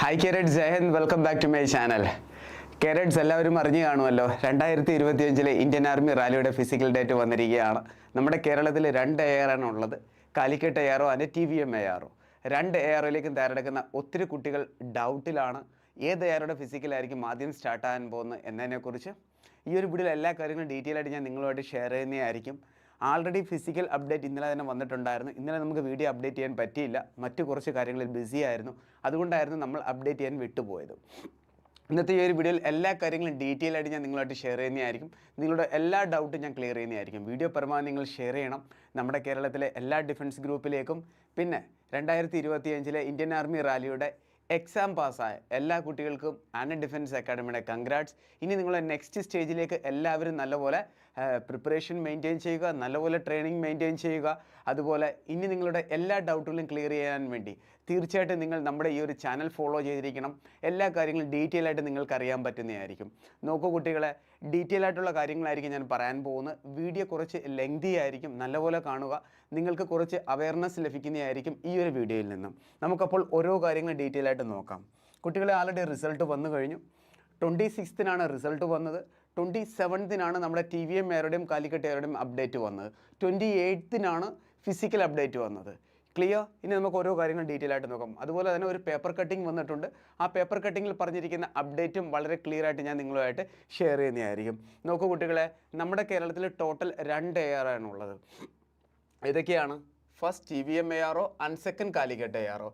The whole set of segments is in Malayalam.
Hi carrot Jaihind welcome back to my channel carrots എല്ലാവരും അറിഞ്ഞു കാണുമല്ലോ. രണ്ടായിരത്തി ഇരുപത്തിയഞ്ചിലെ ഇന്ത്യൻ ആർമി റാലിയുടെ ഫിസിക്കൽ ഡേറ്റ് വന്നിരിക്കുകയാണ്. നമ്മുടെ കേരളത്തിൽ രണ്ട് എയറാണ് ഉള്ളത്. കാലിക്കറ്റ് എയറോ അതിന്റെ ടി വി എം എയറോ രണ്ട് എയറിലേക്കും തയ്യാറെടുക്കുന്ന ഒത്തിരി കുട്ടികൾ ഡൗട്ടിലാണ് ഏത് എയറുടെ ഫിസിക്കലായിരിക്കും ആദ്യം സ്റ്റാർട്ട് ആകാൻ പോകുന്നത് എന്നതിനെക്കുറിച്ച് ഈ ഒരു വീഡിയോയിൽ എല്ലാ കാര്യങ്ങളും ഡീറ്റെയിൽ ആയിട്ട് ഞാൻ നിങ്ങളുമായിട്ട് ഷെയർ ചെയ്യുന്നതായിരിക്കും. ആൾറെഡി ഫിസിക്കൽ അപ്ഡേറ്റ് ഇന്നലെ തന്നെ വന്നിട്ടുണ്ടായിരുന്നു. ഇന്നലെ നമുക്ക് വീഡിയോ അപ്ഡേറ്റ് ചെയ്യാൻ പറ്റിയില്ല. മറ്റു കുറച്ച് കാര്യങ്ങളിൽ ബിസി ആയിരുന്നു. അതുകൊണ്ടായിരുന്നു നമ്മൾ അപ്ഡേറ്റ് ചെയ്യാൻ വിട്ടുപോയത്. ഇന്നത്തെ ഈ ഒരു വീഡിയോയിൽ എല്ലാ കാര്യങ്ങളും ഡീറ്റെയിൽ ആയിട്ട് ഞാൻ നിങ്ങളായിട്ട് ഷെയർ ചെയ്യുന്നതായിരിക്കും. നിങ്ങളുടെ എല്ലാ ഡൗട്ടും ഞാൻ ക്ലിയർ ചെയ്യുന്നതായിരിക്കും. വീഡിയോ പരമാവധി നിങ്ങൾ ഷെയർ ചെയ്യണം. നമ്മുടെ കേരളത്തിലെ എല്ലാ ഡിഫൻസ് ഗ്രൂപ്പിലേക്കും പിന്നെ രണ്ടായിരത്തി ഇരുപത്തിയഞ്ചിലെ ഇന്ത്യൻ ആർമി റാലിയുടെ എക്സാം പാസ്സായ എല്ലാ കുട്ടികൾക്കും ആൻഡ് ഡിഫൻസ് അക്കാഡമിയുടെ കൺഗ്രാറ്റ്സ് ഇനി നിങ്ങൾ നെക്സ്റ്റ് സ്റ്റേജിലേക്ക് എല്ലാവരും നല്ലപോലെ പ്രിപ്പറേഷൻ മെയിന്റെയിൻ ചെയ്യുക നല്ലപോലെ ട്രെയിനിങ് മെയിന്റെയിൻ ചെയ്യുക. അതുപോലെ ഇനി നിങ്ങളുടെ എല്ലാ ഡൗട്ടുകളും ക്ലിയർ ചെയ്യാൻ വേണ്ടി തീർച്ചയായിട്ടും നിങ്ങൾ നമ്മുടെ ഈ ഒരു ചാനൽ ഫോളോ ചെയ്തിരിക്കണം. എല്ലാ കാര്യങ്ങളും ഡീറ്റെയിൽ ആയിട്ട് നിങ്ങൾക്ക് അറിയാൻ പറ്റുന്നതായിരിക്കും. നോക്കൂ കുട്ടികളെ ഡീറ്റെയിൽ ആയിട്ടുള്ള കാര്യങ്ങളായിരിക്കും ഞാൻ പറയാൻ പോകുന്നത്. വീഡിയോ കുറച്ച് ലെങ്തി ആയിരിക്കും നല്ലപോലെ കാണുക. നിങ്ങൾക്ക് കുറച്ച് അവയർനെസ് ലഭിക്കുന്നതായിരിക്കും ഈ ഒരു വീഡിയോയിൽ നിന്നും. നമുക്കപ്പോൾ ഓരോ കാര്യങ്ങളും ഡീറ്റെയിൽ ആയിട്ട് നോക്കാം. കുട്ടികളെ ആളുടെ റിസൾട്ട് വന്നു കഴിഞ്ഞു. ട്വന്റി സിക്സ്തിനാണ് റിസൾട്ട് വന്നത്. ട്വന്റി സെവൻത്തിനാണ് നമ്മുടെ ടി വി എം എയറുടെയും കാലിക്കറ്റ് എയറുടെയും അപ്ഡേറ്റ് വന്നത്. ട്വന്റി എയ്ത്തിനാണ് ഫിസിക്കൽ അപ്ഡേറ്റ് വന്നത്. ക്ലിയർ ഇനി നമുക്ക് ഓരോ കാര്യങ്ങൾ ഡീറ്റെയിൽ ആയിട്ട് നോക്കാം. അതുപോലെ തന്നെ ഒരു പേപ്പർ കട്ടിംഗ് വന്നിട്ടുണ്ട്. ആ പേപ്പർ കട്ടിങ്ങിൽ പറഞ്ഞിരിക്കുന്ന അപ്ഡേറ്റും വളരെ ക്ലിയർ ആയിട്ട് ഞാൻ നിങ്ങളുമായിട്ട് ഷെയർ ചെയ്യുന്നതായിരിക്കും. നോക്കൂ കുട്ടികളെ നമ്മുടെ കേരളത്തിൽ ടോട്ടൽ രണ്ട് എയർ ആണുള്ളത് ഏതൊക്കെയാണ്? First T V M A RO and second Calicut A RO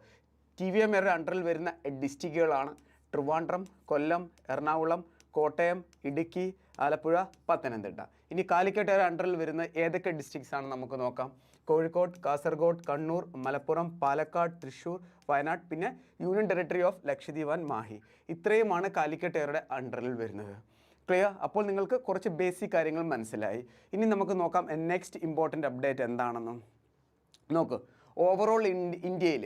T V M എയുടെ അണ്ടറിൽ വരുന്ന ഡിസ്ട്രിക്റ്റുകളാണ് ട്രിവാൻഡ്രം കൊല്ലം എറണാകുളം കോട്ടയം ഇടുക്കി ആലപ്പുഴ പത്തനംതിട്ട. ഇനി കാലിക്കറ്റ് അണ്ടറിൽ വരുന്ന ഏതൊക്കെ ഡിസ്ട്രിക്ട്സ് ആണ് നമുക്ക് നോക്കാം. കോഴിക്കോട് കാസർഗോഡ് കണ്ണൂർ മലപ്പുറം പാലക്കാട് തൃശ്ശൂർ വയനാട് പിന്നെ union territory of Lakshadweep and Mahe. ഇത്രയുമാണ് കാലിക്കറ്റ് അണ്ടറിൽ വരുന്നത്. ക്ലിയർ അപ്പോൾ നിങ്ങൾക്ക് കുറച്ച് ബേസിക് കാര്യങ്ങൾ മനസ്സിലായി. ഇനി നമുക്ക് നോക്കാം നെക്സ്റ്റ് ഇമ്പോർട്ടന്റ് അപ്ഡേറ്റ് എന്താണെന്നും. നോക്ക് ഓവറോൾ ഇന്ത്യയിൽ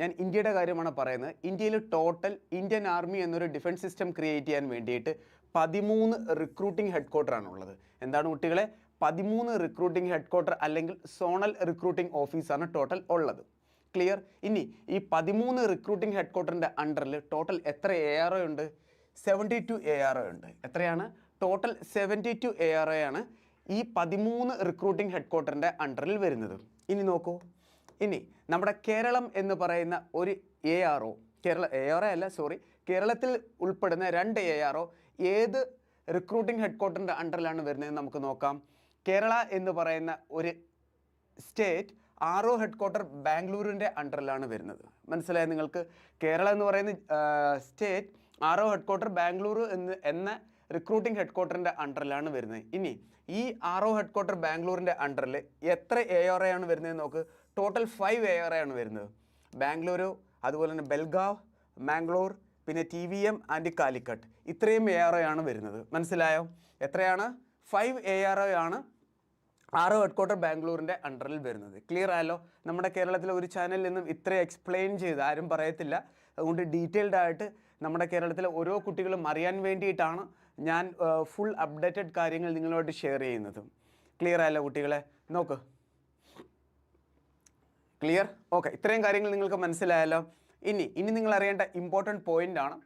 ഞാൻ ഇന്ത്യയുടെ കാര്യമാണ് പറയുന്നത്. ഇന്ത്യയിൽ ടോട്ടൽ ഇന്ത്യൻ ആർമി എന്നൊരു ഡിഫൻസ് സിസ്റ്റം ക്രിയേറ്റ് ചെയ്യാൻ വേണ്ടിയിട്ട് പതിമൂന്ന് റിക്രൂട്ടിംഗ് ഹെഡ് ക്വാർട്ടറാണ് ഉള്ളത്. എന്താണ് കുട്ടികളെ? പതിമൂന്ന് റിക്രൂട്ടിംഗ് ഹെഡ്ക്വാർട്ടർ അല്ലെങ്കിൽ സോണൽ റിക്രൂട്ടിംഗ് ഓഫീസാണ് ടോട്ടൽ ഉള്ളത്. ക്ലിയർ ഇനി ഈ പതിമൂന്ന് റിക്രൂട്ടിംഗ് ഹെഡ് ക്വാർട്ടറിന്റെ അണ്ടറിൽ ടോട്ടൽ എത്ര എ ആർ ഒ ഉണ്ട്? Seventy two A R O ഉണ്ട്. എത്രയാണ്? Total seventy two A R O ആണ് ഈ പതിമൂന്ന് റിക്രൂട്ടിംഗ് ഹെഡ് ക്വാർട്ടറിന്റെ അണ്ടറിൽ വരുന്നത്. ഇനി നോക്കൂ. ഇനി നമ്മുടെ കേരളം എന്ന് പറയുന്ന ഒരു A R O Kerala A R O അല്ല സോറി കേരളത്തിൽ ഉൾപ്പെടുന്ന രണ്ട് എ ആർ ഒ ഏത് റിക്രൂട്ടിംഗ് ഹെഡ് ക്വാർട്ടറിന്റെ അണ്ടറിലാണ് വരുന്നതെന്ന് നമുക്ക് നോക്കാം. കേരള എന്ന് പറയുന്ന ഒരു state R O head quarter ബാംഗ്ലൂരിന്റെ അണ്ടറിലാണ് വരുന്നത്. മനസ്സിലായത് നിങ്ങൾക്ക്? കേരള എന്ന് പറയുന്ന state R O head quarter Bangalore എന്ന് എന്ന റിക്രൂട്ടിംഗ് ഹെഡ് ക്വാർട്ടറിന്റെ അണ്ടറിലാണ് വരുന്നത്. ഇനി ഈ ആർ ഒ ഹെഡ് ക്വാർട്ടർ ബാംഗ്ലൂരിന്റെ അണ്ടറിൽ എത്ര എ ആർ ആണ് വരുന്നത് നോക്ക്. ടോട്ടൽ ഫൈവ് എ ആർ ആണ് വരുന്നത്. ബാംഗ്ലൂരു അതുപോലെ തന്നെ ബെൽഗാവ് മാംഗ്ലൂർ പിന്നെ T V M and Calicut. ഇത്രയും എ ആർ ആണ് വരുന്നത്. മനസ്സിലായോ? എത്രയാണ്? ഫൈവ് എ ആർ ആണ് ആറ് ഹെഡ് ക്വാർട്ടർ ബാംഗ്ലൂരിന്റെ അണ്ടറിൽ വരുന്നത്. ക്ലിയർ ആയല്ലോ? നമ്മുടെ കേരളത്തിലെ ഒരു ചാനലിൽ നിന്നും ഇത്ര എക്സ്പ്ലെയിൻ ചെയ്ത് ആരും പറയത്തില്ല. അതുകൊണ്ട് ഡീറ്റെയിൽഡ് ആയിട്ട് നമ്മുടെ കേരളത്തിലെ ഓരോ കുട്ടികളും അറിയാൻ വേണ്ടിയിട്ടാണ് ഞാൻ ഫുൾ അപ്ഡേറ്റഡ് കാര്യങ്ങൾ നിങ്ങളോട് ഷെയർ ചെയ്യുന്നത്. ക്ലിയർ ആയല്ലോ കുട്ടികളെ? നോക്ക്. ക്ലിയർ ഓക്കെ ഇത്രയും കാര്യങ്ങൾ നിങ്ങൾക്ക് മനസ്സിലായല്ലോ. ഇനി ഇനി നിങ്ങൾ അറിയേണ്ട ഇമ്പോർട്ടന്റ് പോയിന്റ് ആണ്.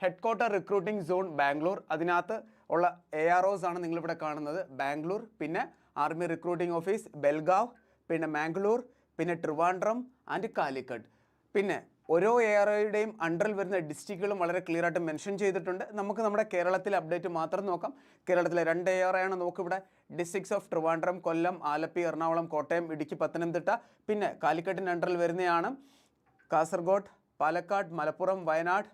Head quarter recruiting zone Bangalore അതിനകത്ത് ഉള്ള എ ആർ ഒസ് ആണ് നിങ്ങളിവിടെ കാണുന്നത്. ബാംഗ്ലൂർ പിന്നെ ആർമി റിക്രൂട്ടിംഗ് ഓഫീസ് ബെൽഗാവ് പിന്നെ മാംഗ്ലൂർ പിന്നെ ട്രിവാൻഡ്രം ആൻഡ് കാലിക്കട്ട് പിന്നെ ഓരോ എ ആർ ഒയുടെയും അണ്ടറിൽ വരുന്ന ഡിസ്ട്രിക്റ്റുകളും വളരെ ക്ലിയർ ആയിട്ട് മെൻഷൻ ചെയ്തിട്ടുണ്ട്. നമുക്ക് നമ്മുടെ കേരളത്തിലെ അപ്ഡേറ്റ് മാത്രം നോക്കാം. കേരളത്തിലെ രണ്ട് എ ആർ ആണ് നോക്കിവിടെ ഡിസ്ട്രിക്ട്സ് ഓഫ് ട്രിവാൻഡ്രം കൊല്ലം ആലപ്പി എറണാകുളം കോട്ടയം ഇടുക്കി പത്തനംതിട്ട പിന്നെ കാലിക്കറ്റിന്റെ അണ്ടറിൽ വരുന്നതാണ് കാസർഗോഡ് പാലക്കാട് മലപ്പുറം വയനാട്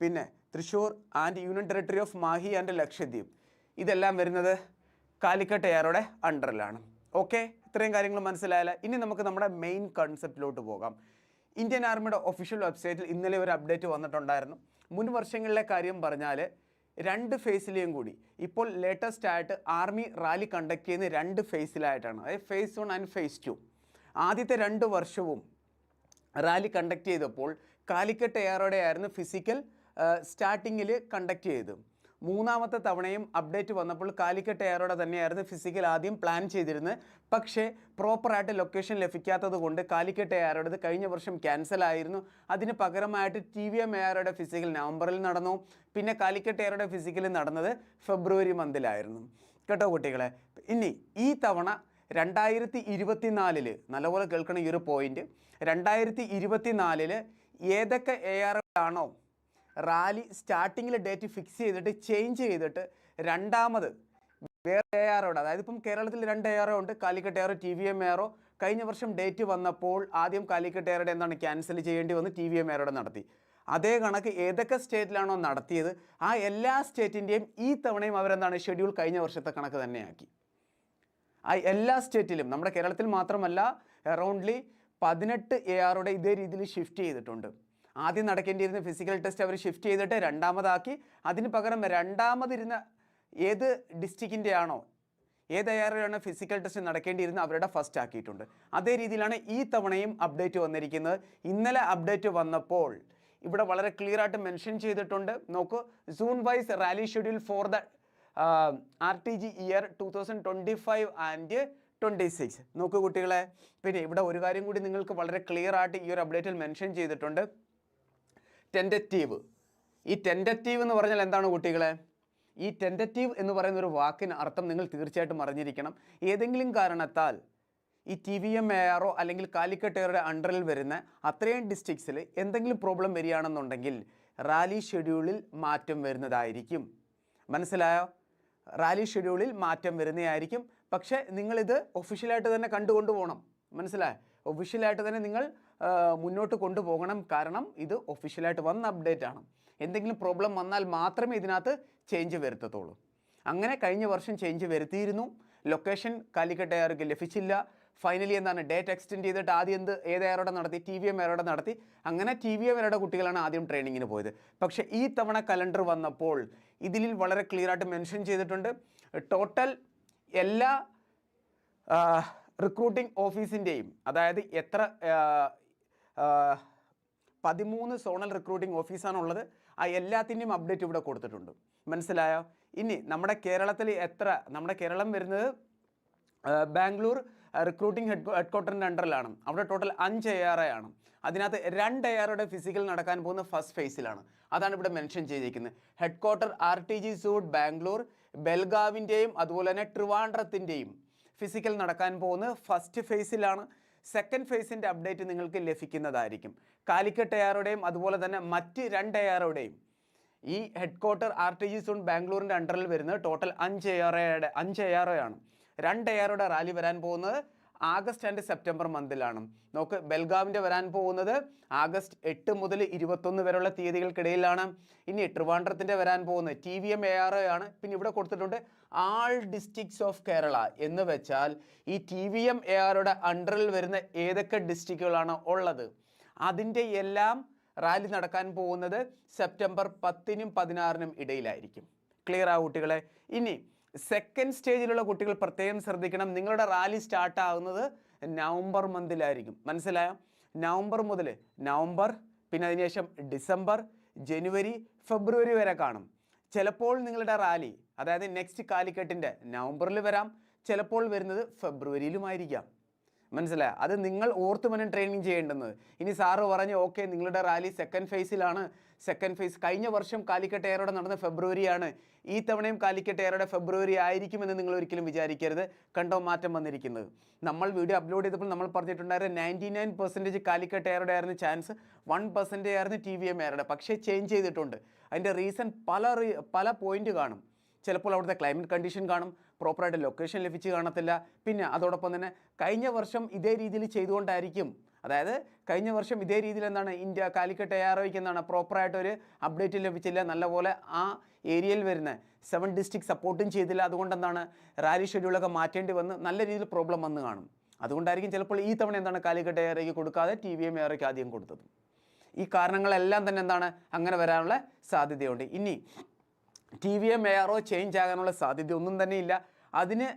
പിന്നെ Thrissur and union territory of Mahe and Lakshadweep ഇതെല്ലാം വരുന്നത് കാലിക്കട്ട് എയറുടെ അണ്ടറിലാണ് ഓക്കെ ഇത്രയും കാര്യങ്ങൾ മനസ്സിലായാലും? ഇനി നമുക്ക് നമ്മുടെ മെയിൻ കൺസെപ്റ്റിലോട്ട് പോകാം. ഇന്ത്യൻ ആർമിയുടെ ഒഫീഷ്യൽ വെബ്സൈറ്റിൽ ഇന്നലെ ഒരു അപ്ഡേറ്റ് വന്നിട്ടുണ്ടായിരുന്നു. മുൻ വർഷങ്ങളിലെ കാര്യം പറഞ്ഞാൽ രണ്ട് ഫേസിലെയും കൂടി. ഇപ്പോൾ ലേറ്റസ്റ്റ് ആയിട്ട് ആർമി റാലി കണ്ടക്ട് ചെയ്യുന്ന രണ്ട് ഫേസിലായിട്ടാണ് അതായത് phase one and phase two ആദ്യത്തെ രണ്ട് വർഷവും റാലി കണ്ടക്ട് ചെയ്തപ്പോൾ കാലിക്കറ്റ് എയറോടെ ആയിരുന്നു ഫിസിക്കൽ സ്റ്റാർട്ടിങ്ങിൽ കണ്ടക്ട് ചെയ്തു മൂന്നാമത്തെ തവണയും അപ്ഡേറ്റ് വന്നപ്പോൾ കാലിക്കട്ട് എയറോടെ തന്നെയായിരുന്നു ഫിസിക്കൽ ആദ്യം പ്ലാൻ ചെയ്തിരുന്നത്. പക്ഷേ പ്രോപ്പറായിട്ട് ലൊക്കേഷൻ ലഭിക്കാത്തത് കൊണ്ട് കാലിക്കട്ട് എയറോടത് കഴിഞ്ഞ വർഷം ക്യാൻസൽ ആയിരുന്നു. അതിന് പകരമായിട്ട് ടി വി എം എയറോടെ ഫിസിക്കൽ നവംബറിൽ നടന്നു. പിന്നെ കാലിക്കട്ട് എയറോടെ ഫിസിക്കൽ നടന്നത് ഫെബ്രുവരി മന്തിലായിരുന്നു. കേട്ടോ കുട്ടികളെ? ഇനി ഈ തവണ രണ്ടായിരത്തി ഇരുപത്തിനാലിൽ നല്ലപോലെ കേൾക്കണം ഈ ഒരു പോയിന്റ് രണ്ടായിരത്തി ഇരുപത്തിനാലിൽ ഏതൊക്കെ എ ആർ ആണോ റാലി സ്റ്റാർട്ടിങ്ങിൽ ഡേറ്റ് ഫിക്സ് ചെയ്തിട്ട് ചേഞ്ച് ചെയ്തിട്ട് രണ്ടാമത് വേറെ എ ആറോട് അതായത് ഇപ്പം കേരളത്തിൽ രണ്ട് എ ആറോ ഉണ്ട്. Calicut ARO T V M ARO കഴിഞ്ഞ വർഷം ഡേറ്റ് വന്നപ്പോൾ ആദ്യം കാലിക്കട്ട് എയറുടെ എന്താണ് ക്യാൻസൽ ചെയ്യേണ്ടി വന്ന് ടി വി എം എയറോടെ നടത്തി. അതേ കണക്ക് ഏതൊക്കെ സ്റ്റേറ്റിലാണോ നടത്തിയത് ആ എല്ലാ സ്റ്റേറ്റിന്റെയും ഈ തവണയും അവരെന്താണ് ഷെഡ്യൂൾ കഴിഞ്ഞ വർഷത്തെ കണക്ക് തന്നെയാക്കി. ആ എല്ലാ സ്റ്റേറ്റിലും നമ്മുടെ കേരളത്തിൽ മാത്രമല്ല അറൗണ്ട്ലി പതിനെട്ട് എ ആറുടെ ഇതേ രീതിയിൽ ഷിഫ്റ്റ് ചെയ്തിട്ടുണ്ട്. ആദ്യം നടക്കേണ്ടിയിരുന്ന ഫിസിക്കൽ ടെസ്റ്റ് അവർ ഷിഫ്റ്റ് ചെയ്തിട്ട് രണ്ടാമതാക്കി. അതിന് പകരം രണ്ടാമതിരുന്ന ഏത് ഡിസ്ട്രിക്റ്റിന്റെ ആണോ ഏത് എയറിലാണ് ഫിസിക്കൽ ടെസ്റ്റ് നടക്കേണ്ടിയിരുന്നത് അവരുടെ ഫസ്റ്റ് ആക്കിയിട്ടുണ്ട്. അതേ രീതിയിലാണ് ഈ തവണയും അപ്ഡേറ്റ് വന്നിരിക്കുന്നത്. ഇന്നലെ അപ്ഡേറ്റ് വന്നപ്പോൾ ഇവിടെ വളരെ ക്ലിയർ ആയിട്ട് മെൻഷൻ ചെയ്തിട്ടുണ്ട്. നോക്കൂ zone wise rally schedule for the R T G year two thousand twenty five and twenty six നോക്കൂ കുട്ടികളെ പിന്നെ ഇവിടെ ഒരു കാര്യം കൂടി നിങ്ങൾക്ക് വളരെ ക്ലിയർ ആയിട്ട് ഈ ഒരു അപ്ഡേറ്റിൽ മെൻഷൻ ചെയ്തിട്ടുണ്ട്. ടെന്ററ്റീവ് ഈ ടെന്ററ്റീവ് എന്ന് പറഞ്ഞാൽ എന്താണ് കുട്ടികളെ? ഈ ടെന്ററ്റീവ് എന്ന് പറയുന്ന ഒരു വാക്കിന് അർത്ഥം നിങ്ങൾ തീർച്ചയായിട്ടും അറിഞ്ഞിരിക്കണം. ഏതെങ്കിലും കാരണത്താൽ ഈ ടി വി എം എയറോ അല്ലെങ്കിൽ കാലിക്കട്ട് എയറുടെ അണ്ടറിൽ വരുന്ന അത്രയും ഡിസ്ട്രിക്ട്സിൽ എന്തെങ്കിലും പ്രോബ്ലം വരികയാണെന്നുണ്ടെങ്കിൽ റാലി ഷെഡ്യൂളിൽ മാറ്റം വരുന്നതായിരിക്കും. മനസ്സിലായോ? റാലി ഷെഡ്യൂളിൽ മാറ്റം വരുന്നതായിരിക്കും. പക്ഷേ നിങ്ങളിത് ഒഫീഷ്യലായിട്ട് തന്നെ കണ്ടുകൊണ്ട് പോകണം. മനസ്സിലായോ? ഒഫീഷ്യലായിട്ട് തന്നെ നിങ്ങൾ മുന്നോട്ട് കൊണ്ടുപോകണം. കാരണം ഇത് ഒഫീഷ്യലായിട്ട് വന്ന അപ്ഡേറ്റ് ആണ്. എന്തെങ്കിലും പ്രോബ്ലം വന്നാൽ മാത്രമേ ഇതിനകത്ത് ചേഞ്ച് വരുത്തത്തുള്ളൂ. അങ്ങനെ കഴിഞ്ഞ വർഷം ചേഞ്ച് വരുത്തിയിരുന്നു. ലൊക്കേഷൻ കാലിക്കട്ട് എയർക്ക് ലഭിച്ചില്ല. ഫൈനലി എന്താണ്? ഡേറ്റ് എക്സ്റ്റെൻഡ് ചെയ്തിട്ട് ആദ്യം എന്ത്? ഏത് നടത്തി? ടി വി എം നടത്തി. അങ്ങനെ ടി വി എം കുട്ടികളാണ് ആദ്യം ട്രെയിനിങ്ങിന് പോയത്. പക്ഷേ ഈ തവണ കലണ്ടർ വന്നപ്പോൾ ഇതിൽ വളരെ ക്ലിയർ ആയിട്ട് മെൻഷൻ ചെയ്തിട്ടുണ്ട്. ടോട്ടൽ എല്ലാ റിക്രൂട്ടിംഗ് ഓഫീസിന്റെയും അതായത് എത്ര പതിമൂന്ന് സോണൽ റിക്രൂട്ടിംഗ് ഓഫീസാണുള്ളത്. ആ എല്ലാത്തിന്റെയും അപ്ഡേറ്റ് ഇവിടെ കൊടുത്തിട്ടുണ്ട്. മനസ്സിലായോ? ഇനി നമ്മുടെ കേരളത്തിൽ എത്ര നമ്മുടെ കേരളം വരുന്നത് ബാംഗ്ലൂർ റിക്രൂട്ടിംഗ് ഹെഡ് ഹെഡ് ക്വാർട്ടറിന്റെ അണ്ടറിലാണ്. അവിടെ ടോട്ടൽ അഞ്ച് എ ആർ ആണ്. അതിനകത്ത് രണ്ട് എ ആറുടെ ഫിസിക്കൽ നടക്കാൻ പോകുന്ന ഫസ്റ്റ് ഫേസിലാണ്. അതാണ് ഇവിടെ മെൻഷൻ ചെയ്തിരിക്കുന്നത്. Head quarter R T G suit Bangalore ബെൽഗാവിന്റെയും അതുപോലെ തന്നെ ട്രിവാൻഡ്രത്തിന്റെയും ഫിസിക്കൽ നടക്കാൻ പോകുന്നത് ഫസ്റ്റ് ഫേസിലാണ് സെക്കൻഡ് ഫേസിന്റെ അപ്ഡേറ്റ് നിങ്ങൾക്ക് ലഭിക്കുന്നതായിരിക്കും. കാലിക്കട്ട് എയറുടെയും അതുപോലെ തന്നെ മറ്റ് രണ്ട് എയറുടെയും ഈ head quarter R T G zone ബാംഗ്ലൂരിന്റെ അണ്ടറിൽ വരുന്നത്. ടോട്ടൽ അഞ്ച് എയറയുടെ അഞ്ച് എയറോയാണ് രണ്ട് എയറുടെ റാലി വരാൻ പോകുന്നത്. ആഗസ്റ്റ് ആൻഡ് സെപ്റ്റംബർ മന്തിലാണ്. നോക്ക് ബെൽഗാവിന്റെ വരാൻ പോകുന്നത് ആഗസ്റ്റ് എട്ട് മുതൽ ഇരുപത്തൊന്ന് വരെയുള്ള തീയതികൾക്കിടയിലാണ്. ഇനി ട്രിവാൻഡ്രത്തിന്റെ വരാൻ പോകുന്നത് T V M A R ആണ്. പിന്നെ ഇവിടെ കൊടുത്തിട്ടുണ്ട് ആൾ ഡിസ്ട്രിക്ട്സ് ഓഫ് കേരള എന്ന് വെച്ചാൽ ഈ ടി വി എം എ ആറുടെ അണ്ടറിൽ വരുന്ന ഏതൊക്കെ ഡിസ്ട്രിക്റ്റുകളാണ് ഉള്ളത്? അതിന്റെ എല്ലാം റാലി നടക്കാൻ പോകുന്നത് സെപ്റ്റംബർ പത്തിനും പതിനാറിനും ഇടയിലായിരിക്കും. ക്ലിയർ ആ കുട്ടികളെ? ഇനി സെക്കൻഡ് സ്റ്റേജിലുള്ള കുട്ടികൾ പ്രത്യേകം ശ്രദ്ധിക്കണം. നിങ്ങളുടെ റാലി സ്റ്റാർട്ട് ആകുന്നത് നവംബർ മന്തിലായിരിക്കും. മനസ്സിലായോ? നവംബർ മുതൽ നവംബർ പിന്നെ അതിനുശേഷം ഡിസംബർ ജനുവരി ഫെബ്രുവരി വരെ കാണും. ചിലപ്പോൾ നിങ്ങളുടെ റാലി അതായത് നെക്സ്റ്റ് കാലിക്കറ്റിന്റെ നവംബറിൽ വരാം. ചിലപ്പോൾ വരുന്നത് ഫെബ്രുവരിയിലുമായിരിക്കാം മനസ്സിലായോ? അത് നിങ്ങൾ ഓർത്ത് ട്രെയിനിങ് ചെയ്യേണ്ടുന്നത്. ഇനി സാറ് പറഞ്ഞു ഓക്കെ നിങ്ങളുടെ റാലി സെക്കൻഡ് ഫേസിലാണ് സെക്കൻഡ് ഫേസ് കഴിഞ്ഞ വർഷം കാലിക്കട്ട് എയറോടെ നടന്ന ഫെബ്രുവരിയാണ് ഈ തവണയും കാലിക്കട്ട് എയറോടെ ഫെബ്രുവരി ആയിരിക്കുമെന്ന് നിങ്ങൾ ഒരിക്കലും വിചാരിക്കരുത്. കണ്ടോ മാറ്റം വന്നിരിക്കുന്നത്. നമ്മൾ വീഡിയോ അപ്ലോഡ് ചെയ്തപ്പോൾ നമ്മൾ പറഞ്ഞിട്ടുണ്ടായിരുന്നു നയന്റി നയൻ പെർസെന്റേജ് ആയിരുന്നു ചാൻസ് വൺ പെർസെന്റേജ് ആയിരുന്നു ടി വി എം എയറുടെ പക്ഷേ ചേഞ്ച് ചെയ്തിട്ടുണ്ട്. അതിന്റെ റീസൺ പല പല പോയിന്റ് കാണും. ചിലപ്പോൾ അവിടുത്തെ ക്ലൈമറ്റ് കണ്ടീഷൻ കാണും പ്രോപ്പറായിട്ട് ലൊക്കേഷൻ ലഭിച്ച് കാണത്തില്ല. പിന്നെ അതോടൊപ്പം തന്നെ കഴിഞ്ഞ വർഷം ഇതേ രീതിയിൽ ചെയ്തുകൊണ്ടായിരിക്കും. അതായത് കഴിഞ്ഞ വർഷം ഇതേ രീതിയിൽ എന്താണ് ഇന്ത്യ കാലിക്കട്ട് എ ആർ എന്താണ് പ്രോപ്പറായിട്ടൊരു അപ്ഡേറ്റ് ലഭിച്ചില്ല. നല്ലപോലെ ആ ഏരിയയിൽ വരുന്ന സെവൻ ഡിസ്ട്രിക്ട് സപ്പോർട്ടും ചെയ്തില്ല. അതുകൊണ്ട് എന്താണ് റാലി ഷെഡ്യൂളൊക്കെ മാറ്റേണ്ടി വന്ന് നല്ല രീതിയിൽ പ്രോബ്ലം വന്ന് കാണും. അതുകൊണ്ടായിരിക്കും ചിലപ്പോൾ ഈ തവണ എന്താണ് കാലിക്കട്ട് എ കൊടുക്കാതെ ടി വി എ ആദ്യം കൊടുത്തത്. ഈ കാരണങ്ങളെല്ലാം തന്നെ എന്താണ് അങ്ങനെ വരാനുള്ള സാധ്യതയുണ്ട്. ഇനി ടി വി എം ആറോ ചേഞ്ച് ആകാനുള്ള സാധ്യത ഒന്നും തന്നെ ഇല്ല. അതിന്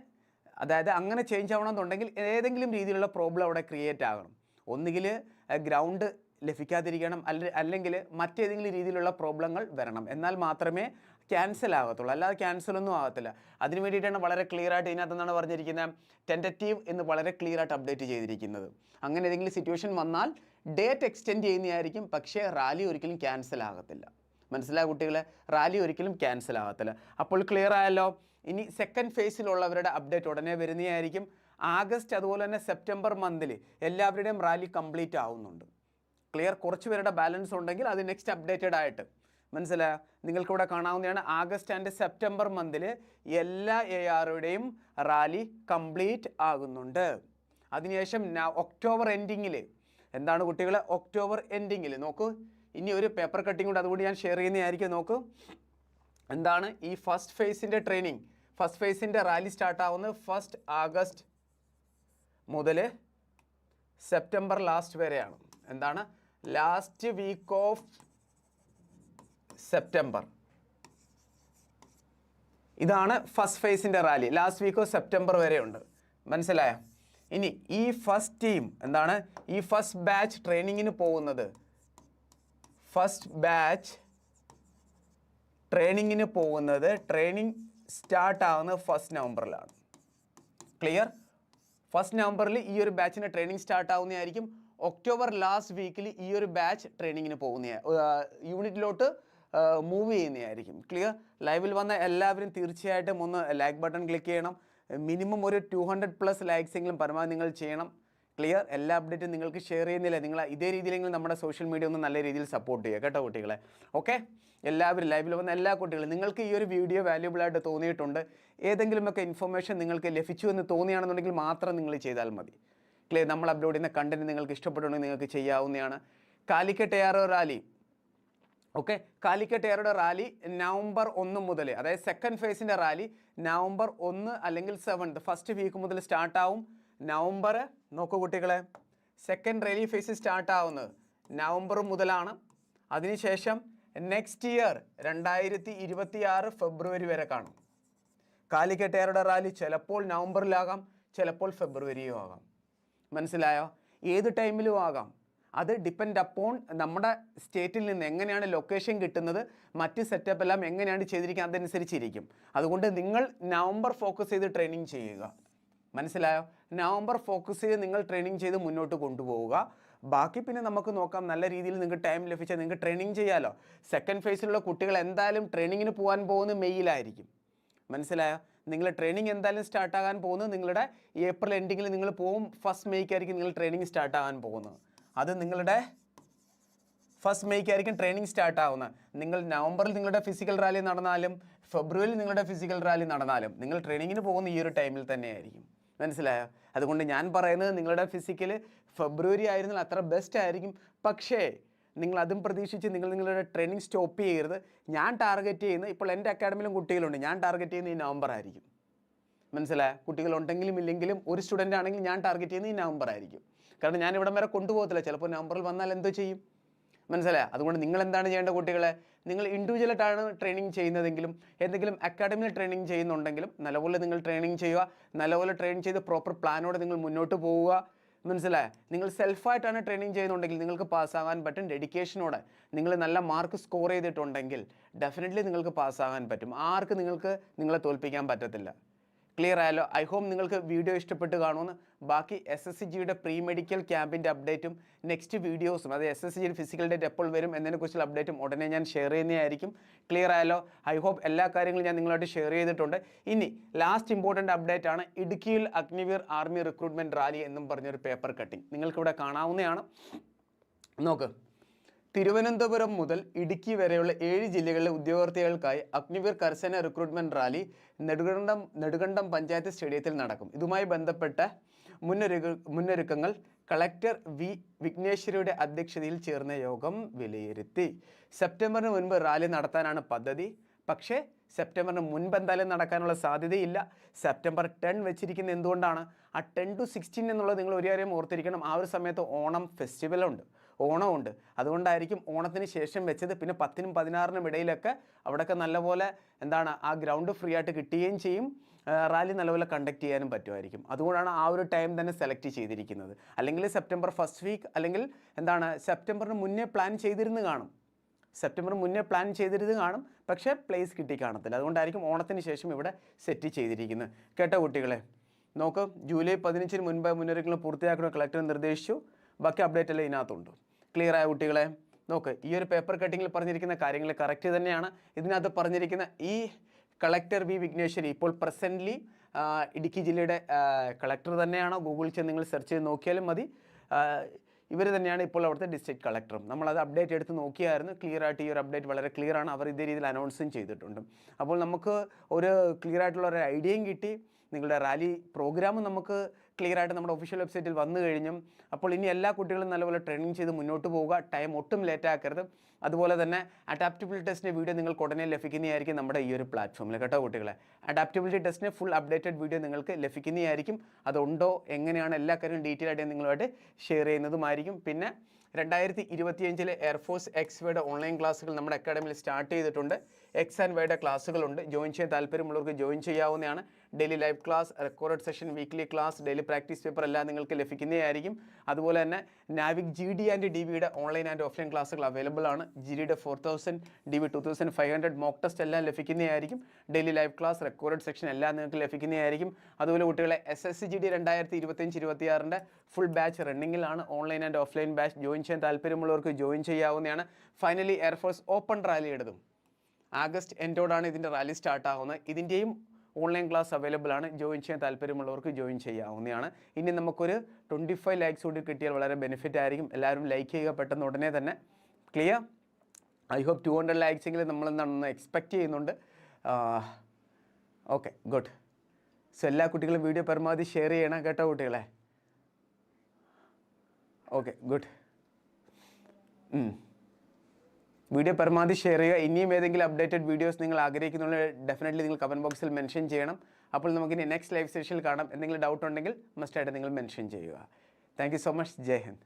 അതായത് അങ്ങനെ ചേഞ്ച് ആവണമെന്നുണ്ടെങ്കിൽ ഏതെങ്കിലും രീതിയിലുള്ള പ്രോബ്ലം അവിടെ ക്രിയേറ്റ് ആകണം. ഒന്നുകിൽ ഗ്രൗണ്ട് ലഭിക്കാതിരിക്കണം അല്ല അല്ലെങ്കിൽ മറ്റേതെങ്കിലും രീതിയിലുള്ള പ്രോബ്ലങ്ങൾ വരണം. എന്നാൽ മാത്രമേ ക്യാൻസൽ ആകത്തുള്ളൂ. അല്ലാതെ ക്യാൻസൽ ഒന്നും ആകത്തില്ല. അതിന് വേണ്ടിയിട്ടാണ് വളരെ ക്ലിയർ ആയിട്ട് ഇതിനകത്ത് നിന്നാണ് പറഞ്ഞിരിക്കുന്നത്? ടെന്ററ്റീവ് എന്ന് വളരെ ക്ലിയർ ആയിട്ട് അപ്ഡേറ്റ് ചെയ്തിരിക്കുന്നത്. അങ്ങനെ ഏതെങ്കിലും സിറ്റുവേഷൻ വന്നാൽ ഡേറ്റ് എക്സ്റ്റെൻഡ് ചെയ്യുന്നതായിരിക്കും. പക്ഷേ റാലി ഒരിക്കലും ക്യാൻസൽ ആകത്തില്ല. മനസ്സിലായ കുട്ടികളെ? റാലി ഒരിക്കലും ക്യാൻസൽ ആകത്തില്ല അപ്പോൾ ക്ലിയർ ആയല്ലോ? ഇനി സെക്കൻഡ് ഫേസിലുള്ളവരുടെ അപ്ഡേറ്റ് ഉടനെ വരുന്നതായിരിക്കും. ആഗസ്റ്റ് അതുപോലെ തന്നെ സെപ്റ്റംബർ മന്തിൽ എല്ലാവരുടെയും റാലി കംപ്ലീറ്റ് ആവുന്നുണ്ട്. ക്ലിയർ കുറച്ച് പേരുടെ ബാലൻസ് ഉണ്ടെങ്കിൽ അത് നെക്സ്റ്റ് അപ്ഡേറ്റഡ് ആയിട്ട്. മനസ്സിലായോ? നിങ്ങൾക്കിവിടെ കാണാവുന്നതാണ് ആഗസ്റ്റ് ആൻഡ് സെപ്റ്റംബർ മന്തിൽ എല്ലാ എ ആറുടെയും റാലി കംപ്ലീറ്റ് ആകുന്നുണ്ട്. അതിനുശേഷം ഒക്ടോബർ എൻഡിങ്ങിൽ എന്താണ് കുട്ടികളെ? ഒക്ടോബർ എൻഡിങ്ങിൽ നോക്കൂ. ഇനി ഒരു പേപ്പർ കട്ടിംഗ് കൂടെ അതുകൊണ്ട് ഞാൻ ഷെയർ ചെയ്യുന്നതായിരിക്കും നോക്കൂ. എന്താണ് ഈ ഫസ്റ്റ് ഫേസിന്റെ ട്രെയിനിങ് ഫസ്റ്റ് ഫേസിന്റെ റാലി സ്റ്റാർട്ട് ആവുന്നത് ഫസ്റ്റ് ആഗസ്റ്റ് മുതൽ സെപ്റ്റംബർ ലാസ്റ്റ് വരെയാണ്. എന്താണ്? ലാസ്റ്റ് വീക്ക് ഓഫ് സെപ്റ്റംബർ ഇതാണ് first ഫേസിന്റെ rally last week of September വരെയുണ്ട്. മനസ്സിലായോ? ഇനി ഈ ഫസ്റ്റ് ടീം എന്താണ്? ഈ ഫസ്റ്റ് ബാച്ച് ട്രെയിനിങ്ങിന് പോകുന്നത് ഫസ്റ്റ് ബാച്ച് ട്രെയിനിങ്ങിന് പോകുന്നത് ട്രെയിനിങ് സ്റ്റാർട്ട് ആവുന്നത് ഫസ്റ്റ് നവംബറിലാണ്. ക്ലിയർ? ഫസ്റ്റ് നവംബറിൽ ഈ ഒരു ബാച്ചിന്റെ ട്രെയിനിങ് സ്റ്റാർട്ട് ആവുന്നതായിരിക്കും. ഒക്ടോബർ ലാസ്റ്റ് വീക്കിൽ ഈ ഒരു ബാച്ച് ട്രെയിനിങ്ങിന് പോകുന്ന യൂണിറ്റിലോട്ട് മൂവ് ചെയ്യുന്നതായിരിക്കും. ക്ലിയർ? ലൈവിൽ വന്ന എല്ലാവരും തീർച്ചയായിട്ടും ഒന്ന് ലൈക്ക് ബട്ടൺ ക്ലിക്ക് ചെയ്യണം. മിനിമം ഒരു ടു ഹൺഡ്രഡ് പ്ലസ് ലൈക്സ് എങ്കിലും പരമാവധി നിങ്ങൾ ചെയ്യണം. ക്ലിയർ. എല്ലാ അപ്ഡേറ്റും നിങ്ങൾക്ക് ഷെയർ ചെയ്യുന്നില്ല. നിങ്ങൾ ഇതേ രീതിയിലെങ്കിലും നമ്മുടെ സോഷ്യൽ മീഡിയ ഒന്ന് നല്ല രീതിയിൽ സപ്പോർട്ട് ചെയ്യുക കേട്ടോ കുട്ടികളെ. ഓക്കെ എല്ലാവരും ലൈവിൽ വന്ന എല്ലാ കുട്ടികളും നിങ്ങൾക്ക് ഈ ഒരു വീഡിയോ വാല്യൂബിൾ ആയിട്ട് തോന്നിയിട്ടുണ്ട്. ഏതെങ്കിലുമൊക്കെ ഇൻഫർമേഷൻ നിങ്ങൾക്ക് ലഭിച്ചു എന്ന് തോന്നിയാണെന്നുണ്ടെങ്കിൽ മാത്രം നിങ്ങൾ ചെയ്താൽ മതി. ക്ലിയർ നമ്മൾ അപ്ലോഡ് ചെയ്യുന്ന കണ്ടന്റ് നിങ്ങൾക്ക് ഇഷ്ടപ്പെട്ടുണ്ടെങ്കിൽ നിങ്ങൾക്ക് ചെയ്യാവുന്നതാണ്. Calicut ARO rally okay Calicut എയറുടെ rally November ഒന്ന് മുതൽ അതായത് സെക്കൻഡ് ഫേസിന്റെ റാലി നവംബർ ഒന്ന് അല്ലെങ്കിൽ സെവൻത്ത് ഫസ്റ്റ് വീക്ക് മുതൽ സ്റ്റാർട്ട് ആവും. നവംബർ നോക്കൂ കുട്ടികളെ സെക്കൻഡ് റെലി ഫേസ് സ്റ്റാർട്ട് ആവുന്നത്. നവംബർ മുതലാണ്. അതിനുശേഷം നെക്സ്റ്റ് ഇയർ രണ്ടായിരത്തി ഇരുപത്തി ആറ് ഫെബ്രുവരി വരെ കാണും. കാലിക്കറ്റ് എയറുടെ റാലി ചിലപ്പോൾ നവംബറിലാകാം ചിലപ്പോൾ ഫെബ്രുവരിയും ആകാം. മനസ്സിലായോ? ഏത് ടൈമിലും ആകാം. അത് ഡിപ്പെൻഡ് അപ്പോൺ നമ്മുടെ സ്റ്റേറ്റിൽ നിന്ന് എങ്ങനെയാണ് ലൊക്കേഷൻ കിട്ടുന്നത് മറ്റ് സെറ്റപ്പ് എല്ലാം എങ്ങനെയാണ് ചെയ്തിരിക്കുക അതനുസരിച്ചിരിക്കും. അതുകൊണ്ട് നിങ്ങൾ നവംബർ ഫോക്കസ് ചെയ്ത് ട്രെയിനിങ് ചെയ്യുക. മനസ്സിലായോ? നവംബർ ഫോക്കസ് ചെയ്ത് നിങ്ങൾ ട്രെയിനിങ് ചെയ്ത് മുന്നോട്ട് കൊണ്ടുപോവുക. ബാക്കി പിന്നെ നമുക്ക് നോക്കാം നല്ല രീതിയിൽ നിങ്ങൾക്ക് ടൈം ലഭിച്ചാൽ നിങ്ങൾക്ക് ട്രെയിനിങ് ചെയ്യാമല്ലോ സെക്കൻഡ് ഫേസിലുള്ള കുട്ടികൾ എന്തായാലും ട്രെയിനിങ്ങിന് പോകാൻ പോകുന്നത് മെയ്യിലായിരിക്കും മനസ്സിലായോ? നിങ്ങൾ ട്രെയിനിങ് എന്തായാലും സ്റ്റാർട്ട് ആകാൻ പോകുന്നത് നിങ്ങളുടെ ഏപ്രിൽ എൻഡിങ്ങിൽ നിങ്ങൾ പോകും ഫസ്റ്റ് മെയ്ക്കായിരിക്കും നിങ്ങൾ ട്രെയിനിങ് സ്റ്റാർട്ട് ആകാൻ പോകുന്നത്. അത് നിങ്ങളുടെ ഫസ്റ്റ് മെയ്ക്കായിരിക്കും ട്രെയിനിങ് സ്റ്റാർട്ട് ആവുന്നത്. നിങ്ങൾ നവംബറിൽ നിങ്ങളുടെ ഫിസിക്കൽ റാലി നടന്നാലും ഫെബ്രുവരിയിൽ നിങ്ങളുടെ ഫിസിക്കൽ റാലി നടന്നാലും നിങ്ങൾ ട്രെയിനിങ്ങിന് പോകുന്ന ഈ ഒരു ടൈമിൽ തന്നെയായിരിക്കും. മനസ്സിലായോ? അതുകൊണ്ട് ഞാൻ പറയുന്നത് നിങ്ങളുടെ ഫിസിക്കൽ ഫെബ്രുവരി ആയിരുന്നാൽ അത്ര ബെസ്റ്റ് ആയിരിക്കും. പക്ഷേ നിങ്ങൾ അതും പ്രതീക്ഷിച്ച് നിങ്ങൾ നിങ്ങളുടെ ട്രെയിനിങ് സ്റ്റോപ്പ് ചെയ്യരുത്. ഞാൻ ടാർഗറ്റ് ചെയ്യുന്നത് ഇപ്പോൾ എന്റെ അക്കാഡമിയിലും കുട്ടികളുണ്ട്. ഞാൻ ടാർഗറ്റ് ചെയ്യുന്നത് ഈ നവംബർ ആയിരിക്കും. മനസ്സിലായോ? കുട്ടികളുണ്ടെങ്കിലും ഇല്ലെങ്കിലും ഒരു സ്റ്റുഡന്റ് ആണെങ്കിൽ ഞാൻ ടാർഗറ്റ് ചെയ്യുന്നത് ഈ നവംബർ ആയിരിക്കും. കാരണം ഞാൻ ഇവിടം വരെ കൊണ്ടുപോകത്തില്ല. ചിലപ്പോൾ നവംബറിൽ വന്നാൽ എന്തോ ചെയ്യും? മനസ്സിലായ? അതുകൊണ്ട് നിങ്ങൾ എന്താണ് ചെയ്യേണ്ട കുട്ടികളെ? നിങ്ങൾ ഇൻഡിവിജ്വലായിട്ടാണ് ട്രെയിനിങ് ചെയ്യുന്നതെങ്കിലും എന്തെങ്കിലും അക്കാഡമിയിൽ ട്രെയിനിങ് ചെയ്യുന്നുണ്ടെങ്കിലും നല്ലപോലെ നിങ്ങൾ ട്രെയിനിങ് ചെയ്യുക നല്ലപോലെ ട്രെയിൻ ചെയ്ത് പ്രോപ്പർ പ്ലാനോടെ നിങ്ങൾ മുന്നോട്ട് പോവുക. മനസ്സിലായ? നിങ്ങൾ സെൽഫായിട്ടാണ് ട്രെയിനിങ് ചെയ്യുന്നുണ്ടെങ്കിൽ നിങ്ങൾക്ക് പാസ്സാകാൻ പറ്റും ഡെഡിക്കേഷനോടെ നിങ്ങൾ നല്ല മാർക്ക് സ്കോർ ചെയ്തിട്ടുണ്ടെങ്കിൽ ഡെഫിനറ്റ്ലി നിങ്ങൾക്ക് പാസ്സാകാൻ പറ്റും. ആർക്ക് നിങ്ങൾക്ക് നിങ്ങളെ തോൽപ്പിക്കാൻ പറ്റത്തില്ല. ക്ലിയർ ആയല്ലോ. ഐ ഹോപ്പ് നിങ്ങൾക്ക് വീഡിയോ ഇഷ്ടപ്പെട്ട് കാണുമെന്ന്. ബാക്കി എസ് എസ് സി ജിയുടെ പ്രീ മെഡിക്കൽ ക്യാമ്പിന്റെ അപ്ഡേറ്റും നെക്സ്റ്റ് വീഡിയോസും അത് എസ് എസ് സി ജിയുടെ ഫിസിക്കൽ ഡേറ്റ് എപ്പോൾ വരും എന്നതിനെക്കുറിച്ചുള്ള അപ്ഡേറ്റും ഉടനെ ഞാൻ ഷെയർ ചെയ്യുന്നതായിരിക്കും. ക്ലിയർ ആയല്ലോ? ഐ ഹോപ്പ് എല്ലാ കാര്യങ്ങളും ഞാൻ നിങ്ങളായിട്ട് ഷെയർ ചെയ്തിട്ടുണ്ട്. ഇനി ലാസ്റ്റ് ഇമ്പോർട്ടന്റ് അപ്ഡേറ്റ് ആണ് ഇടുക്കിയിൽ അഗ്നിവീർ ആർമി റിക്രൂട്ട്മെന്റ് റാലി എന്നും പറഞ്ഞൊരു പേപ്പർ കട്ടിംഗ് നിങ്ങൾക്കിവിടെ കാണാവുന്നതാണ്. നോക്ക്. തിരുവനന്തപുരം മുതൽ ഇടുക്കി വരെയുള്ള ഏഴ് ജില്ലകളിലെ ഉദ്യോഗാർത്ഥികൾക്കായി അഗ്നിവീർ കർശന റിക്രൂട്ട്മെന്റ് റാലി നെടുകണ്ടം നെടുകണ്ടം പഞ്ചായത്ത് സ്റ്റേഡിയത്തിൽ നടക്കും. ഇതുമായി ബന്ധപ്പെട്ട മുന്നൊരുക്ക മുന്നൊരുക്കങ്ങൾ കളക്ടർ വി വിഘ്നേശ്വരിയുടെ അധ്യക്ഷതയിൽ ചേർന്ന യോഗം വിലയിരുത്തി. സെപ്റ്റംബറിന് മുൻപ് റാലി നടത്താനാണ് പദ്ധതി. പക്ഷേ സെപ്റ്റംബറിന് മുൻപ് എന്തായാലും നടക്കാനുള്ള സാധ്യതയില്ല. സെപ്റ്റംബർ ടെൻ വെച്ചിരിക്കുന്ന എന്തുകൊണ്ടാണ്? ആ ടെൻ ടു സിക്സ്റ്റീൻ എന്നുള്ളത് നിങ്ങൾ ഒരു കാര്യം ഓർത്തിരിക്കണം. ആ ഒരു സമയത്ത് ഓണം ഫെസ്റ്റിവലുണ്ട് ഓണമുണ്ട് അതുകൊണ്ടായിരിക്കും ഓണത്തിന് ശേഷം വെച്ചത്. പിന്നെ പത്തിനും പതിനാറിനും ഇടയിലൊക്കെ അവിടെയൊക്കെ നല്ലപോലെ എന്താണ് ആ ഗ്രൗണ്ട് ഫ്രീ ആയിട്ട് കിട്ടുകയും ചെയ്യും. റാലി നല്ലപോലെ കണ്ടക്ട് ചെയ്യാനും പറ്റുമായിരിക്കും. അതുകൊണ്ടാണ് ആ ഒരു ടൈം തന്നെ സെലക്ട് ചെയ്തിരിക്കുന്നത്. അല്ലെങ്കിൽ സെപ്റ്റംബർ ഫസ്റ്റ് വീക്ക് അല്ലെങ്കിൽ എന്താണ് സെപ്റ്റംബറിന് മുന്നേ പ്ലാൻ ചെയ്തിരുന്നു കാണും. സെപ്റ്റംബർ മുന്നേ പ്ലാൻ ചെയ്തിരുന്ന് കാണും. പക്ഷേ പ്ലേസ് കിട്ടി കാണത്തില്ല. അതുകൊണ്ടായിരിക്കും ഓണത്തിന് ശേഷം ഇവിടെ സെറ്റ് ചെയ്തിരിക്കുന്നത്. കേട്ടോ കുട്ടികളെ? നോക്ക് ജൂലൈ പതിനഞ്ചിന് മുൻപ് മുന്നൊരുക്കങ്ങൾ പൂർത്തിയാക്കണമെന്ന് കളക്ടർ നിർദ്ദേശിച്ചു. ബാക്കി അപ്ഡേറ്റ് എല്ലാം ഇതിനകത്തുണ്ട്. ക്ലിയർ ആയ കുട്ടികളെ നോക്ക് ഈ ഒരു പേപ്പർ കട്ടിങ്ങിൽ പറഞ്ഞിരിക്കുന്ന കാര്യങ്ങൾ കറക്റ്റ് തന്നെയാണ്. ഇതിനകത്ത് പറഞ്ഞിരിക്കുന്ന ഈ കളക്ടർ വി വിഘ്നേശ്വരി ഇപ്പോൾ പ്രസന്റ്ലി ഇടുക്കി ജില്ലയുടെ കളക്ടർ തന്നെയാണോ? ഗൂഗിളിൽ ചെന്ന് നിങ്ങൾ സെർച്ച് ചെയ്ത് നോക്കിയാലും മതി. ഇവർ തന്നെയാണ് ഇപ്പോൾ അവിടുത്തെ ഡിസ്ട്രിക്ട് കളക്ടറും നമ്മളത് അപ്ഡേറ്റ് എടുത്ത് നോക്കിയായിരുന്നു. ക്ലിയർ ആയിട്ട് ഈ ഒരു അപ്ഡേറ്റ് വളരെ ക്ലിയർ ആണ്. അവർ ഇതേ രീതിയിൽ അനൗൺസും ചെയ്തിട്ടുണ്ട്. അപ്പോൾ നമുക്ക് ഒരു ക്ലിയർ ആയിട്ടുള്ള ഒരു ഐഡിയയും കിട്ടി. നിങ്ങളുടെ റാലി പ്രോഗ്രാം നമുക്ക് ക്ലിയർ ആയിട്ട് നമ്മുടെ ഒഫീഷ്യൽ വെബ്സൈറ്റിൽ വന്നു കഴിഞ്ഞും. അപ്പോൾ ഇനി എല്ലാ കുട്ടികളും നല്ലപോലെ ട്രെയിനിങ് ചെയ്ത് മുന്നോട്ട് പോവുക. ടൈം ഒട്ടും ലേറ്റ് ആക്കരുത്. അതുപോലെ തന്നെ അഡാപ്റ്റബിലിറ്റി ടെസ്റ്റിന്റെ വീഡിയോ നിങ്ങൾക്ക് ഉടനെ ലഭിക്കുന്നതായിരിക്കും നമ്മുടെ ഈ ഒരു പ്ലാറ്റ്ഫോമിൽ കേട്ടോ കുട്ടികളെ. അഡാപ്റ്റബിലിറ്റി ടെസ്റ്റിന് ഫുൾ അപ്ഡേറ്റഡ് വീഡിയോ നിങ്ങൾക്ക് ലഭിക്കുന്നതായിരിക്കും. അതുണ്ടോ എങ്ങനെയാണ് എല്ലാ കാര്യവും ഡീറ്റെയിൽ ആയിട്ട് നിങ്ങളുമായിട്ട് ഷെയർ ചെയ്യുന്നതുമായിരിക്കും. പിന്നെ രണ്ടായിരത്തി ഇരുപത്തിയഞ്ചിലെ എയർഫോഴ്സ് എക്സ് വൈഡ് ഓൺലൈൻ ക്ലാസ്സുകൾ നമ്മുടെ അക്കാഡമിയിൽ സ്റ്റാർട്ട് ചെയ്തിട്ടുണ്ട്. എക്സ് ആൻഡ് വൈയുടെ ക്ലാസ്സുകളുണ്ട് ജോയിൻ ചെയ്യാൻ താല്പര്യമുള്ളവർക്ക് ജോയിൻ ചെയ്യാവുന്നതാണ്. Daily live class record session weekly class daily practice paper എല്ലാം നിങ്ങൾക്ക് ലഭിക്കുന്നതായിരിക്കും. അതുപോലെ തന്നെ Navik G D and D ബിയുടെ ഓൺലൈൻ ആൻഡ് ഓഫ്ലൈൻ ക്ലാസ്സുകൾ അവൈലബിൾ ആണ്. ജി ഡിയുടെ four thousand D B two thousand five hundred mock test എല്ലാം ലഭിക്കുന്നതായിരിക്കും. Daily live class record section എല്ലാം നിങ്ങൾക്ക് ലഭിക്കുന്നതായിരിക്കും. അതുപോലെ കുട്ടികളെ S S C G D രണ്ടായിരത്തി ഇരുപത്തഞ്ച് ഇരുപത്തിയാറിന്റെ full batch റണ്ണിങ്ങിലാണ് online and offline batch join ചെയ്യാൻ താല്പര്യമുള്ളവർക്ക് ജോയിൻ ചെയ്യാവുന്നതാണ്. Finally air force open rally എടുത്തും ആഗസ്റ്റ് എൻഡോടാണ് ഇതിന്റെ റാലി സ്റ്റാർട്ട് ആവുന്നത്. ഇതിന്റെയും ഓൺലൈൻ ക്ലാസ് അവൈലബിൾ ആണ് ജോയിൻ ചെയ്യാൻ താല്പര്യമുള്ളവർക്ക് ജോയിൻ ചെയ്യാവുന്നതാണ്. ഇനി നമുക്കൊരു ട്വന്റി ഫൈവ് ലാക്സ് കൂടി കിട്ടിയാൽ വളരെ ബെനിഫിറ്റ് ആയിരിക്കും. എല്ലാവരും ലൈക്ക് ചെയ്യുക പെട്ടെന്ന് ഉടനെ തന്നെ. Clear I hope two hundred likes എങ്കിലും നമ്മൾ എന്താണെന്ന് എക്സ്പെക്റ്റ് ചെയ്യുന്നുണ്ട്. ഓക്കെ ഗുഡ് സോ എല്ലാ കുട്ടികളും വീഡിയോ പരമാവധി ഷെയർ ചെയ്യണം കേട്ടോ കുട്ടികളെ. ഓക്കെ ഗുഡ് വീഡിയോ പരമാവധി ഷെയർ ചെയ്യുക. ഇനിയും ഏതെങ്കിലും അപ്ഡേറ്റഡ് വീഡിയോസ് നിങ്ങൾ ആഗ്രഹിക്കുന്നുണ്ടെങ്കിൽ ഡെഫിനറ്റ്ലി നിങ്ങൾ കമന്റ് ബോക്സിൽ മെൻഷൻ ചെയ്യണം. അപ്പോൾ നമുക്ക് ഇനി നെക്സ്റ്റ് ലൈവ് സെഷനിൽ കാണാം. എന്തെങ്കിലും ഡൗട്ട് ഉണ്ടെങ്കിൽ മസ്റ്റായിട്ട് നിങ്ങൾ മെൻഷൻ ചെയ്യുക. Thank so much Jai Hind.